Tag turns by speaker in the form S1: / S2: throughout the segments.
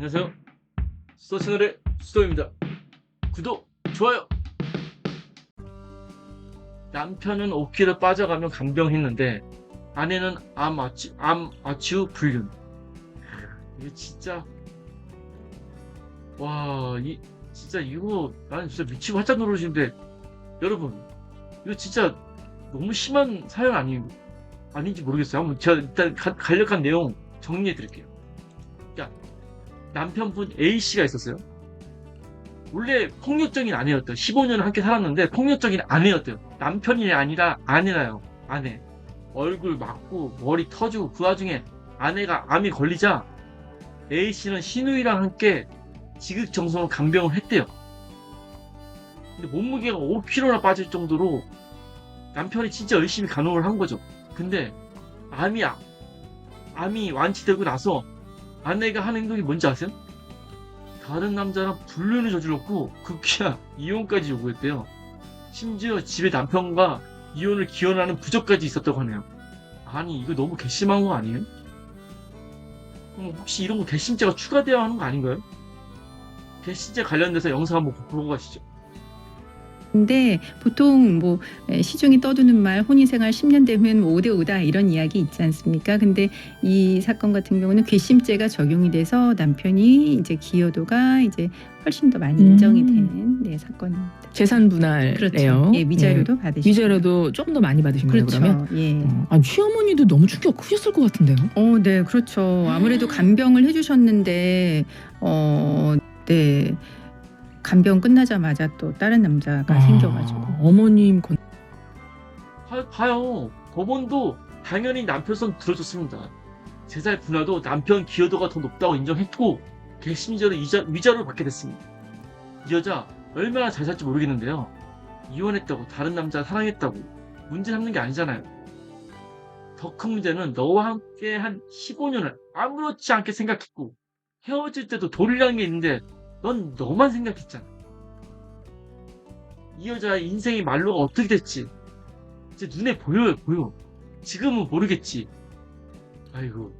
S1: 안녕하세요. 수도 채널의 수도입니다. 구독, 좋아요. 남편은 5kg 빠져가면 간병했는데 아내는 암 아치, 암 아치후 불륜. 이게 진짜 와, 이 진짜 이거 나는 진짜 미치고 활짝 놀라시는데 여러분 이거 진짜 너무 심한 사연 아니 아닌지 모르겠어요. 한번 제가 일단 가- 간략한 내용 정리해 드릴게요. 남편분 A씨가 있었어요. 원래 폭력적인 아내였대요. 15년을 함께 살았는데 폭력적인 아내였대요. 남편이 아니라 아내라요. 아내. 얼굴 맞고 머리 터지고 그 와중에 아내가 암이 걸리자 A씨는 신우이랑 함께 지극정성으로 간병을 했대요. 근데 몸무게가 5kg나 빠질 정도로 남편이 진짜 열심히 간호를 한 거죠. 근데 암이 아- 암이 완치되고 나서 아내가 한 행동이 뭔지 아세요? 다른 남자랑 불륜을 저질렀고 극히야 이혼까지 요구했대요. 심지어 집에 남편과 이혼을 기원하는 부적까지 있었다고 하네요. 아니 이거 너무 괘씸한 거 아니에요? 음, 혹시 이런 거 괘씸죄가 추가되어야 하는 거 아닌가요? 괘씸죄 관련돼서 영상 한번 보고 가시죠.
S2: 근데 보통 뭐 에, 시중에 떠두는 말 혼인생활 10년 되면 5대 5다 이런 이야기 있지 않습니까? 근데 이 사건 같은 경우는 괘씸죄가 적용이 돼서 남편이 이제 기여도가 이제 훨씬 더 많이
S3: 음.
S2: 인정이 된 네, 사건입니다.
S3: 재산 분할래요.
S2: 그렇죠. 예, 위자료도 받으시고.
S3: 위자료도 조금 더 많이 받으신 거예요
S2: 그렇죠.
S3: 그러면?
S2: 예.
S3: 어, 아니 시어머니도 너무 충격 크셨을 것 같은데요.
S2: 어, 네, 그렇죠. 아무래도 간병을 해주셨는데, 어, 네. 간병 끝나자마자 또 다른 남자가
S3: 아,
S2: 생겨가지고.
S3: 어머님 건...
S1: 봐- 봐요. 법원도 당연히 남편 손 들어줬습니다. 재산 분할도 남편 기여도가 더 높다고 인정했고 괘씸죄로 이자, 위자료를 받게 됐습니다. 이 여자 얼마나 잘 살지 모르겠는데요. 이혼했다고 다른 남자 사랑했다고 문제 삼는 게 아니잖아요. 더 큰 문제는 너와 함께 한 15년을 아무렇지 않게 생각했고 헤어질 때도 돈이라는 게 있는데 넌 너만 생각했잖아. 이 여자의 인생의 말로가 어떻게 됐지? 이제 눈에 보여요, 보여. 지금은 모르겠지. 아이고.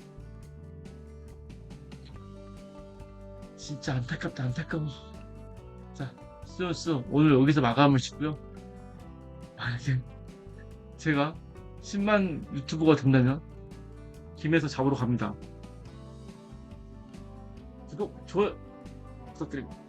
S1: 진짜 안타깝다, 안타까워. 자, 수요수 오늘 여기서 마감을 짓고요. 만약에 제가 10만 유튜버가 된다면 김에서 잡으러 갑니다. 구독, 좋아요 Rodrigo.